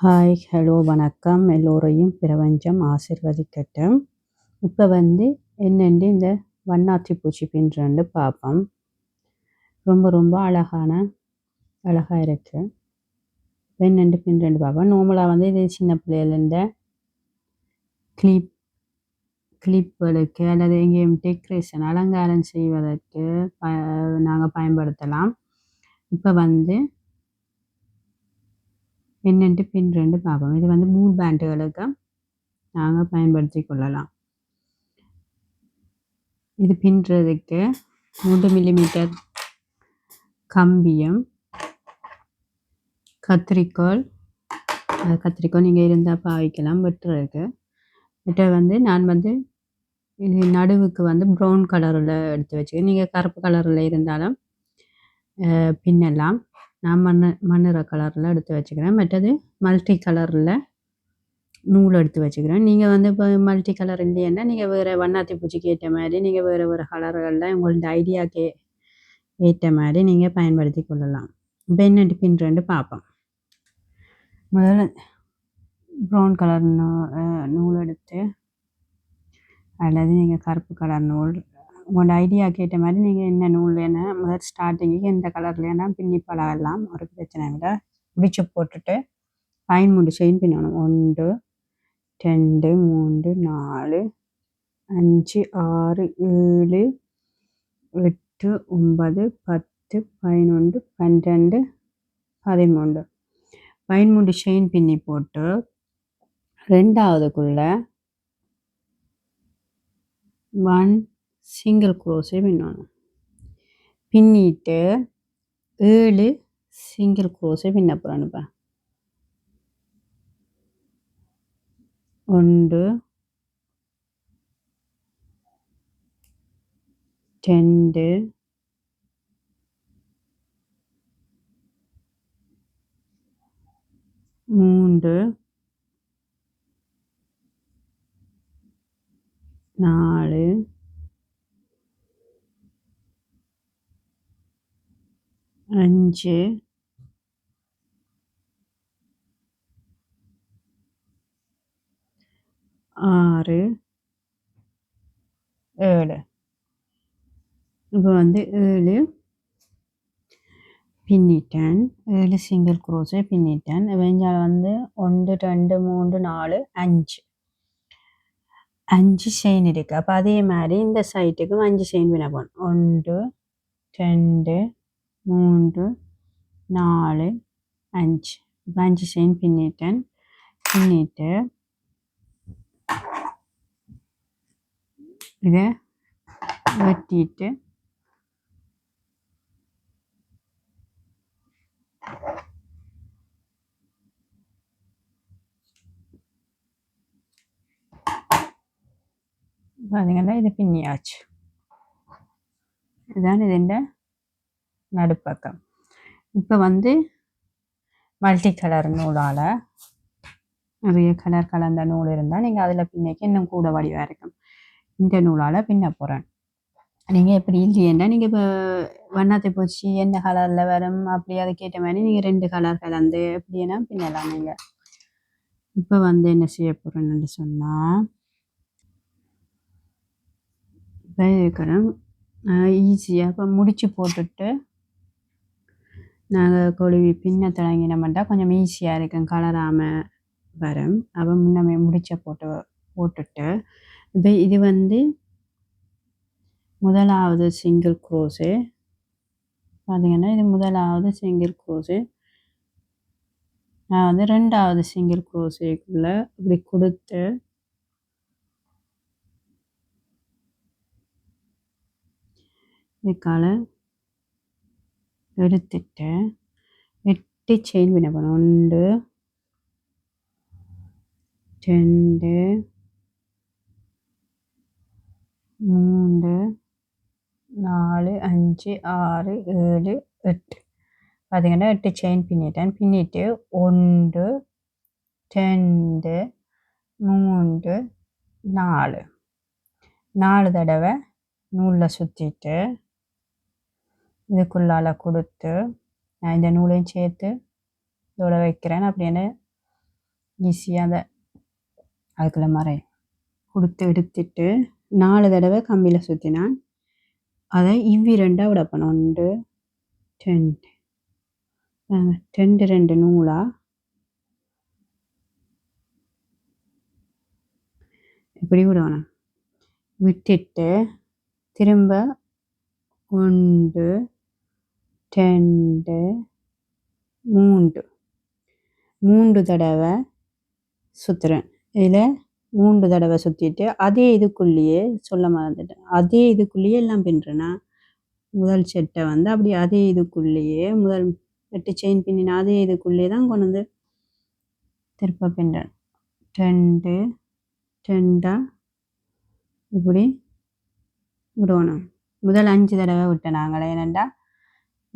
Hi hello வணக்கம். எல்லோரையும் பிரபஞ்சம் ஆசிர்வதிக்கட்டும். இப்போ வந்து என்னென்று இந்த வண்ணாத்தி பூச்சி பின்னுறேன்னு பார்ப்போம். ரொம்ப ரொம்ப அழகான அழகாக இருக்கு. என்னென்று பின்னுறேன்னு பார்ப்போம். நார்மலாக வந்து இது சின்ன பிள்ளைகள்ந்த கிளிப் கிளிப்புகளுக்கு அல்லது எங்கேயும் டெக்கரேஷன் அலங்காரம் செய்வதற்கு ப நாங்கள் பயன்படுத்தலாம். இப்போ வந்து பின்னுட்டு பின் ரெண்டு பார்ப்போம் இது வந்து மூணு பேண்டுகளுக்கு நாங்கள் பயன்படுத்தி கொள்ளலாம் இது பின்னுறதுக்கு மூன்று மில்லிமீட்டர் கம்பியம் கத்திரிக்கோள் கத்திரிக்கோள் நீங்கள் இருந்தால் பாவிக்கலாம் வெட்டுறதுக்கு. வெட்ட வந்து நான் வந்து இது நடுவுக்கு வந்து ப்ரௌன் கலரில் எடுத்து வச்சுக்கேன் நீங்கள் கருப்பு கலரில் இருந்தாலும் பின்னலாம். நான் மண்ணு மண்ணிற கலரில் எடுத்து வச்சுக்கிறேன். மற்றது மல்டி கலரில் நூல் எடுத்து வச்சுக்கிறேன். நீங்கள் வந்து இப்போ மல்டி கலர் இல்லையன்னா நீங்கள் வேறு வண்ணாத்தி பூச்சிக்கு ஏற்ற மாதிரி நீங்கள் வேறு வேறு கலர்களில் உங்களோட ஐடியாவுக்கு ஏற்ற மாதிரி நீங்கள் பயன்படுத்தி கொள்ளலாம். இப்போ என்னென்று பின்னுறேன்ட்டு பார்ப்போம் முதல்ல ப்ரௌன் கலர் நூல் எடுத்து அல்லது நீங்கள் கருப்பு கலர் நூல் உங்களோட ஐடியா கேட்ட மாதிரி நீங்கள் என்ன நூல் வேணும் முதல் ஸ்டார்டிங்கு எந்த கலரில் வேணால் பின்னி பழகலாம். ஒரு பிரச்சனை இல்லை. முடிச்சு போட்டுட்டு பைன் மூண்டு செயின் பின்னணும். ஒன்று ரெண்டு மூன்று நாலு அஞ்சு ஆறு ஏழு எட்டு ஒன்பது பத்து பதினொன்று பன்னெண்டு பதிமூன்று. பதிமூன்று செயின் பின்னி போட்டு ரெண்டாவதுக்குள்ள ஒன் சிங்கிள் குரோஸே பின்னணும் பின்னிட்டு ஏழு சிங்கிள் குரோஸே பின்ன போகிறேன்ப்பா ஒன்று ரெண்டு மூன்று நாலு அஞ்சு. ஆறு. ஏழு. இப்போ வந்து ஏழு. பின்னிட்டேன். ஏழு சிங்கிள் குரோஸே பின்னிட்டேன். வெஞ்சால் வந்து ஒன்று ரெண்டு மூன்று நாலு அஞ்சு. அஞ்சு செயின் இருக்குது அப்போ அதே மாதிரி இந்த சைட்டுக்கும் அஞ்சு செயின் பின்ன போகணும் ஒன்று ரெண்டு மூன்று நாலு அஞ்சு இப்போ அஞ்சு செயின் பின்னிட்டேன் பின்னிட்டு இதை வெட்டிட்டு பார்த்தீங்கன்னா இது பின்னியாச்சு இதுதான் இதுண்ட நடுப்பக்கம். இப்போ வந்து மல்டி கலர் நூலால் நிறைய கலர் கலந்த நூல் இருந்தால் நீங்கள் அதில் பின்னைக்கு இன்னும் கூட வடிவாக இருக்கும். இந்த நூலால் பின்ன போகிறேன் நீங்கள் எப்படி இல்லையேன்னா நீங்கள் இப்போ வண்ணத்தை பூச்சி எந்த கலரில் வரும் அப்படி அதுக்கேற்ற மாதிரி நீங்கள் ரெண்டு கலர் கலந்து எப்படின்னா பின்னலாம் நீங்கள் இப்போ வந்து என்ன செய்ய போகிறேன்னு சொன்னால் இப்போ இருக்கிறேன். ஈஸியாக இப்போ முடிச்சு போட்டுட்டு நாங்கள் கொழுவி பின்ன தொடங்கினோம்னா கொஞ்சம் ஈஸியாக இருக்கும் கலராமல் வரும். அப்போ முன்னமே முடிச்ச போட்டு போட்டுட்டு. இப்போ இது வந்து முதலாவது சிங்கிள் குரோஸு பார்த்திங்கன்னா இது முதலாவது சிங்கிள் குரோஸு நான் வந்து ரெண்டாவது சிங்கிள் குரோஸுக்குள்ளே இப்படி கொடுத்து இதுக்கால எடுத்துட்டு எட்டு செயின் பின்ன போகணும் ஒன்று ரெண்டு மூன்று நாலு அஞ்சு ஆறு ஏழு எட்டு பார்த்தீங்கன்னா எட்டு செயின் பின்னிட்டேன் பின்னிட்டு ஒன்று ரெண்டு மூன்று நாலு நாலு தடவை நூலில் சுற்றிட்டு இதுக்குள்ளால் கொடுத்து நான் இந்த நூலையும் சேர்த்து இதோட வைக்கிறேன் அப்படின்னு ஈஸியாக அதை அதுக்குள்ள மறை கொடுத்து எடுத்துட்டு நாலு தடவை கம்பியில் சுற்றினான் அதை இவ்வி ரெண்டாக விடப்பணும் ஒன்று ரெண்டு. ரெண்டு ரெண்டு நூலா? இப்படி விடணும் விட்டுட்டு திரும்ப ஒன்று ரெண்டு மூன்று. மூன்று தடவை சுற்றுறேன் இதில் மூன்று தடவை சுற்றிட்டு அதே இதுக்குள்ளேயே சொல்ல மறந்துட்டேன். அதே இதுக்குள்ளேயே எல்லாம் பின்னுறேன்னா முதல் செட்டை வந்து அப்படி அதே இதுக்குள்ளேயே முதல் எட்டு செயின் பின்னின அதே இதுக்குள்ளேயே தான் கொண்டு வந்து திருப்ப பின்னுறேன். ரெண்டு ரெண்டா இப்படி விடணும். முதல் அஞ்சு தடவை விட்டேன் நாங்களே. ஏனெண்டா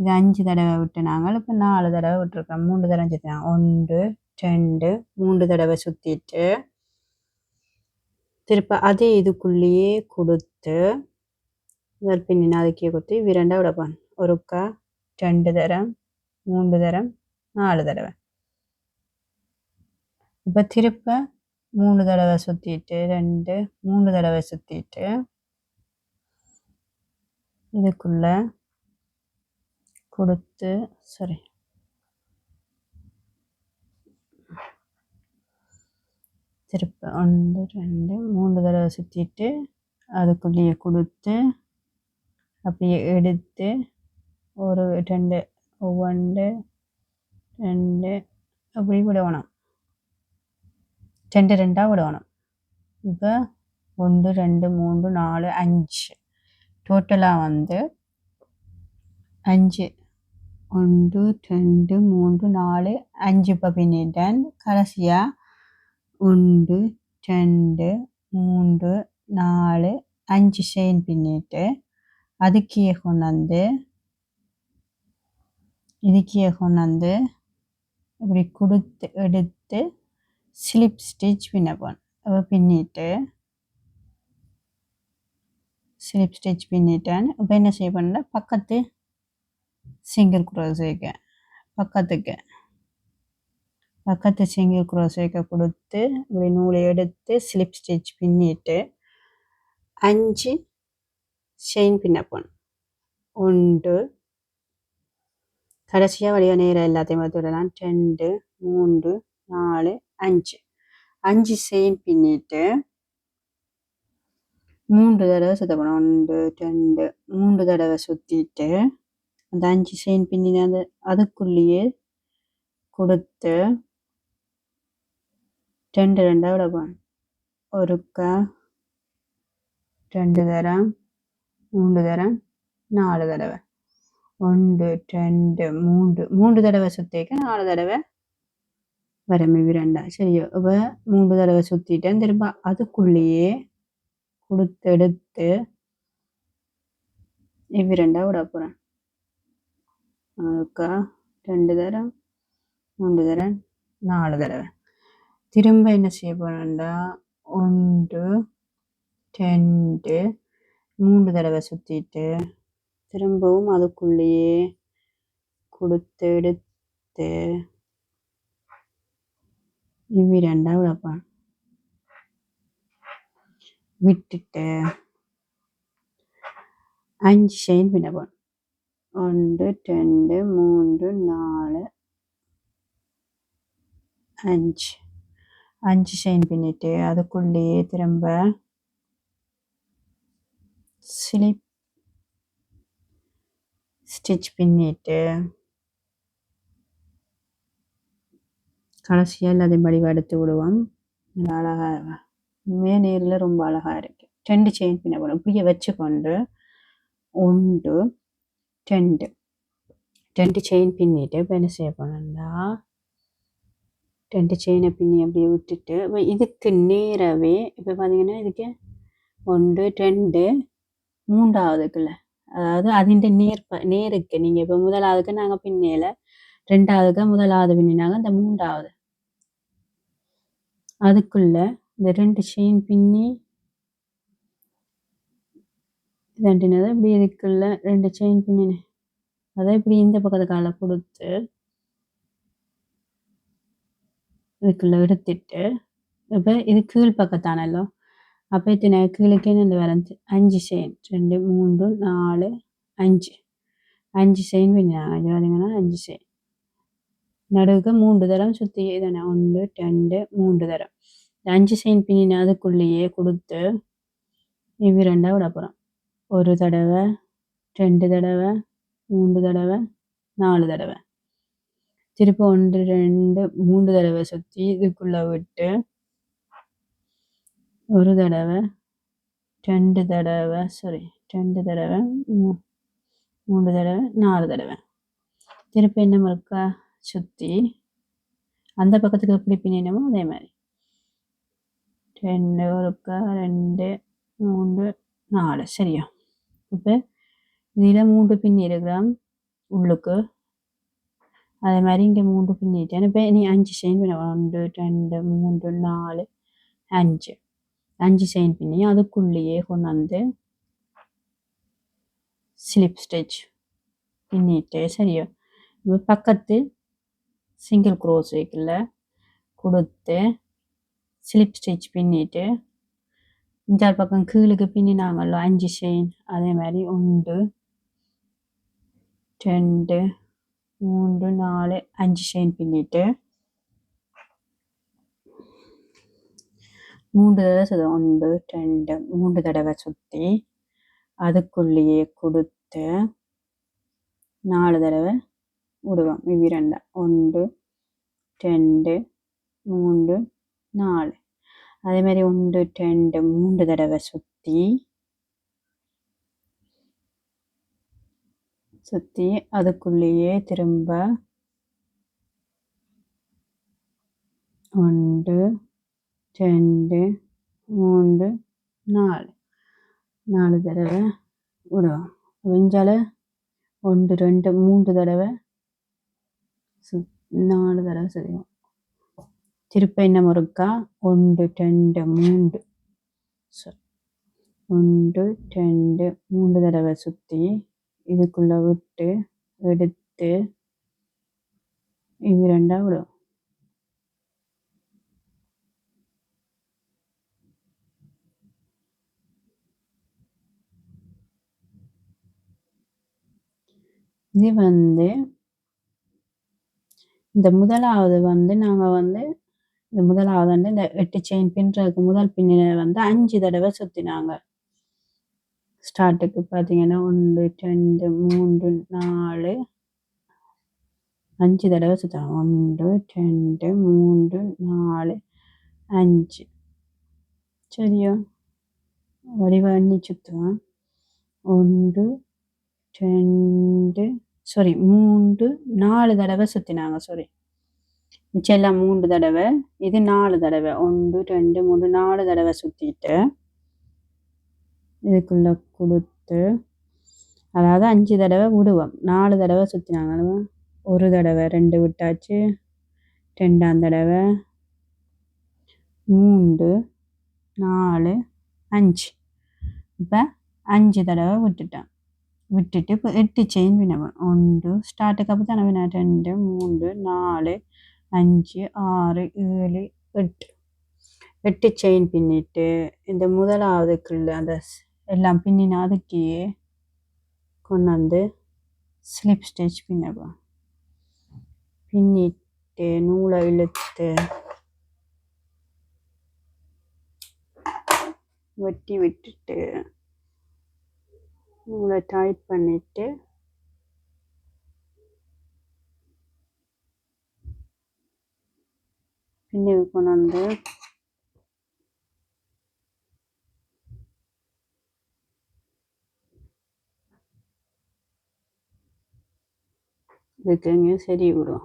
இது அஞ்சு தடவை விட்டு நாங்கள் இப்போ நாலு தடவை விட்டுருக்கோம். மூன்று தடவை சுற்றினாங்க ஒன்று ரெண்டு மூன்று தடவை சுற்றிட்டு திருப்ப அதே இதுக்குள்ளேயே கொடுத்து முதல் பின்னின அதுக்கே கொடுத்து விரண்டா விடப்பான் ஒருக்கா ரெண்டு தரம் மூன்று தரம் நாலு தடவை. இப்போ திருப்ப மூணு தடவை சுற்றிட்டு ரெண்டு மூணு தடவை சுற்றிட்டு இதுக்குள்ளே கொடுத்து சாரி திருப்ப ஒன்று ரெண்டு மூணு தடவை சுற்றிட்டு அதுக்குள்ளேயே கொடுத்து அப்படியே எடுத்து ஒரு ரெண்டு ஒவ்வொன்று ரெண்டு அப்படி விடணும். ரெண்டு ரெண்டாக விடணும். இப்போ ஒன்று ரெண்டு மூன்று நாலு அஞ்சு. டோட்டலாக வந்து அஞ்சு. ஒன்று ரெண்டு மூன்று நாலு அஞ்சு இப்போ பின்னிட்டேன். கடைசியாக ஒன்று ரெண்டு மூன்று நாலு அஞ்சு செயின் பின்னிட்டு அதுக்கே கொண்டாந்து இதுக்கே கொண்டாந்து இப்படி கொடுத்து எடுத்து ஸ்லிப் ஸ்டிச் பின்ன போனேன் பின்னிட்டு ஸ்லிப் ஸ்டிச் பின்னிட்டேன். இப்போ என்ன செய்ய பண்ணல பக்கத்து சிங்கிள் குரோசேக்க பக்கத்துக்கு. பக்கத்து சிங்கிள் குரோசேக்கை கொடுத்து இப்படி நூலை எடுத்து ஸ்லிப் ஸ்டிச் பின்னிட்டு அஞ்சு செயின் பின்ன போனோம் ஒன்று கடைசியாக வழியாக நேரம் எல்லாத்தையும் பார்த்து விடலாம். ரெண்டு மூன்று நாலு அஞ்சு. அஞ்சு செயின் பின்னிட்டு மூன்று தடவை சுத்தப்படும் ஒன்று ரெண்டு மூன்று தடவை சுற்றிட்டு அந்த அஞ்சு செயின் பின்னின அந்த அதுக்குள்ளேயே கொடுத்து ரெண்டு ரெண்டாக விடப்போம் ஒருக்கா ரெண்டு தரம் மூன்று தரம் நாலு தடவை. ஒன்று ரெண்டு மூன்று. மூன்று தடவை சுற்றிக்க நாலு தடவை வரமே விரண்டா சரியோ இப்போ மூன்று தடவை சுற்றிட்டேன் திரும்ப அதுக்குள்ளேயே கொடுத்து எடுத்து இவ்விரண்டா விட போகிறேன் அதுக்கா ரெண்டு தரம் மூன்று தரம் நாலு தடவை திரும்ப என்ன செய்ய போறேன்டா ஒன்று ரெண்டு மூன்று தடவை சுற்றிட்டு திரும்பவும் அதுக்குள்ளேயே கொடுத்து எடுத்து இவ்வி இவ்விரண்டா விடப்பான் விட்டுட்டு அஞ்சு செயின் பின்ன ஒன்று ரெண்டு மூன்று நாலு அஞ்சு. அஞ்சு செயின் பின்னிட்டு அதுக்குள்ளேயே திரும்ப ஸ்லிப் ஸ்டிச் பின்னிட்டு கடைசியாக எல்லாத்தையும் படிவ எடுத்து விடுவோம் அழகாக மே நேரில் ரொம்ப அழகாக இருக்குது ரெண்டு செயின் பின்ன போடும் இப்படியே வச்சுக்கொண்டு ஒன்று ரெண்டு ரெண்டு செயின் பின்னிட்டு இப்போ என்ன செய்ய போனோம்னா ரெண்டு செயினை பின்னி அப்படியே விட்டுட்டு இப்போ இதுக்கு நேரவே இப்போ பார்த்தீங்கன்னா இதுக்கு ஒன்று ரெண்டு மூன்றாவதுக்குள்ள. அதாவது அதிண்ட நேர் நேருக்கு. நீங்கள் இப்போ முதலாவதுக்கு நாங்கள் பின்னேல ரெண்டாவதுக்கு முதலாவது பின்னினாங்க இந்த மூன்றாவது. அதுக்குள்ள இந்த ரெண்டு செயின் பின்னி ரெண்டுனதை இப்படி இதுக்குள்ள ரெண்டு செயின் பின்னினேன் அதை இப்படி இந்த பக்கத்து காலை கொடுத்து இதுக்குள்ளே எடுத்துட்டு இப்போ இது கீழ் பக்கத்தானല്ലോ அப்போ இத்தனை கீழுக்கு என்ன வரைஞ்சி அஞ்சு செயின் ரெண்டு மூன்று நாலு அஞ்சு. அஞ்சு செயின் பின்னாங்க பார்த்தீங்கன்னா அஞ்சு செயின் நடுவுக்கு மூன்று தரம் சுற்றி தானே ஒன்று ரெண்டு மூன்று தரம். அஞ்சு செயின் பின்னின அதுக்குள்ளேயே கொடுத்து இவ்வி ரெண்டாக விட போகிறோம் ஒரு தடவை ரெண்டு தடவை மூன்று தடவை நாலு தடவை திருப்பி ஒன்று ரெண்டு மூன்று தடவை சுற்றி இதுக்குள்ளே விட்டு ஒரு தடவை ரெண்டு தடவை சாரி ரெண்டு தடவை மூணு தடவை நாலு தடவை திருப்பி என்ன இருக்கா சுற்றி அந்த பக்கத்துக்கு எப்படி பின்னமோ அதே மாதிரி ரெண்டு ஒருக்கா ரெண்டு மூன்று நாலு சரியா இப்போ இதில் மூன்று பின் இருக்கிறான் உள்ளுக்கு. அதே மாதிரி இங்கே மூன்று பின் பின்னிட்டேன் இப்போ நீ அஞ்சு செயின் பின்ன ஒன்று ரெண்டு மூன்று நாலு அஞ்சு. அஞ்சு செயின் பின்னி அதுக்குள்ளேயே கொண்டு வந்து ஸ்லிப் ஸ்டிச் பின்னிட்டு சரியா? இப்போ பக்கத்து சிங்கிள் க்ரோஸ் வைக்கல கொடுத்து ஸ்லிப் ஸ்டிச் பின்னிட்டு இந்த பக்கம் கீழுக்கு பின்னினாங்களோ அஞ்சு செயின். அதே மாதிரி ஒன்று ரெண்டு மூன்று நாலு அஞ்சு செயின் பின்னிட்டு. மூன்று தடவை சுத ஒன்று ரெண்டு மூன்று தடவை சுற்றி அதுக்குள்ளேயே கொடுத்து நாலு தடவை விடுவோம். இவ்விரண்டா ஒன்று ரெண்டு மூன்று நாலு. அதே மாதிரி ஒன்று ரெண்டு மூன்று தடவை சுற்றி சுற்றி அதுக்குள்ளேயே திரும்ப ஒன்று ரெண்டு மூன்று நாலு. நாலு தடவை விடுவோம். வெஞ்சால ஒன்று ரெண்டு மூன்று தடவை சு நாலு தடவை செய்வோம் திருப்ப என்ன முறுக்கா ஒன்று ரெண்டு மூன்று. ஒன்று ரெண்டு மூன்று தடவை சுற்றி இதுக்குள்ள விட்டு எடுத்து இது ரெண்டா விடும். இது வந்து இந்த முதலாவது வந்து நாங்கள் வந்து இந்த முதலாவது வந்து இந்த எட்டு செயின் பின்னுறதுக்கு முதல் பின்னில வந்து அஞ்சு தடவை சுற்றினாங்க ஸ்டார்ட்டுக்கு பார்த்தீங்கன்னா ஒன்று ரெண்டு மூன்று நாலு. அஞ்சு தடவை சுற்றுவாங்க ஒன்று ரெண்டு மூன்று நாலு அஞ்சு. சரியா? வடிவண்ணி சுற்றுவேன் ஒன்று ரெண்டு சாரி மூன்று நாலு தடவை சுற்றினாங்க சாரி மிச்சம் எல்லாம் மூன்று தடவை இது நாலு தடவை. ஒன்று ரெண்டு மூணு நாலு தடவை சுற்றிட்டு இதுக்குள்ளே கொடுத்து அதாவது அஞ்சு தடவை விடுவோம். நாலு தடவை சுற்றினாங்க ஒரு தடவை ரெண்டு விட்டாச்சு. ரெண்டாம் தடவை மூன்று நாலு அஞ்சு. இப்போ அஞ்சு தடவை விட்டுட்டேன். விட்டுட்டு இப்போ எட்டு செயின் வினவன் ஒன்று ஸ்டார்ட்டுக்கு அப்போ தானே வினா ரெண்டு மூன்று நாலு அஞ்சு ஆறு ஏழு எட்டு. எட்டு செயின் பின்னிட்டு இந்த முதலாவதுக்குள்ள அந்த எல்லாம் பின்னின அதுக்கே கொண்டு வந்து ஸ்லிப் ஸ்டிச் பின்னப்போம் பின்னிட்டு நூலை இழுத்து வெட்டி விட்டுட்டு நூலை டைட் பண்ணிவிட்டு பின்னுக்கு கொண்டு வந்து இதுக்கு சரி விடும்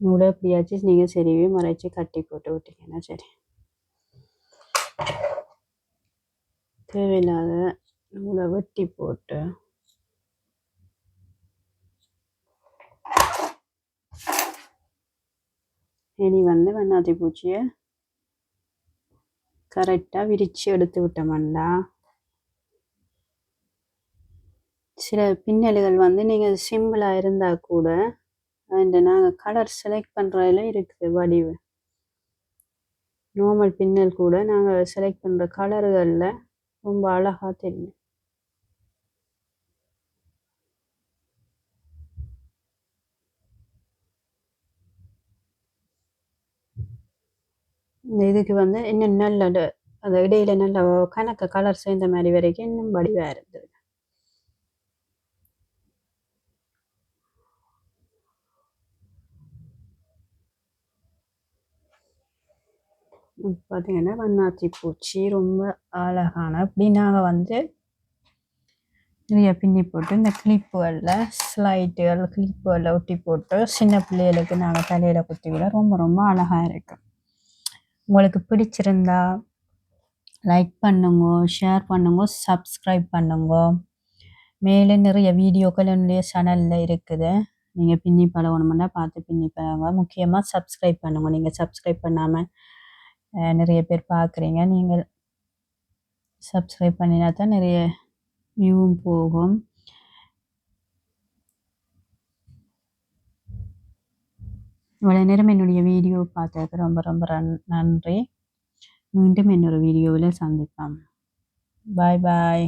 இவ்வளோ எப்படியாச்சும் நீங்கள் சரிவே மறைச்சி கட்டி போட்டு விட்டீங்கன்னா சரி. தேவையில்லாத நூலை வெட்டி போட்டு இனி வந்து வண்ணாத்தி பூச்சியை கரெக்டாக விரித்து எடுத்து விட்டோம்டா சில பின்னல்கள் வந்து நீங்கள் சிம்பிளாக இருந்தால் கூட அண்ட் நாங்கள் கலர் செலக்ட் பண்ணுறதுல இருக்குது வடிவு. நார்மல் பின்னல் கூட நாங்கள் செலக்ட் பண்ணுற கலர்களில் ரொம்ப அழகாக தெரியும். இந்த இதுக்கு வந்து இன்னும் நல்ல அந்த இடையில நல்ல கணக்கு கலர் சேர்ந்த மாதிரி வரைக்கும் இன்னும் வடிவாக இருந்தது பார்த்திங்கன்னா வண்ணாத்தி பூச்சி ரொம்ப அழகான அப்படி நாங்கள் வந்து நிறைய பின்னி போட்டு இந்த கிளிப்புகளில் ஸ்லைட்டுகள் கிளிப்புகளில் ஒட்டி போட்டு சின்ன பிள்ளைகளுக்கு நாங்கள் தலையில் குத்தி விட ரொம்ப ரொம்ப அழகாக இருக்கும். உங்களுக்கு பிடிச்சிருந்தா லைக் பண்ணுங்க ஷேர் பண்ணுங்க சப்ஸ்கிரைப் பண்ணுங்க. மேலே நிறைய வீடியோக்கள் என்னுடைய சேனலில் இருக்குது. நீங்கள் பின்னி பழகணுமெண்டா பார்த்து பின்னி பழகுங்க. முக்கியமாக சப்ஸ்கிரைப் பண்ணுங்க. நீங்கள் சப்ஸ்கிரைப் பண்ணாமல் நிறைய பேர் பார்க்குறீங்க. நீங்கள் சப்ஸ்கிரைப் பண்ணினா தான் நிறைய வியூவும் போகும். இவ்வளோ நேரம் என்னுடைய வீடியோ பார்த்ததுக்கு ரொம்ப ரொம்ப நன்றி. மீண்டும் என்னோட வீடியோவில் சந்திப்போம். பாய் பாய்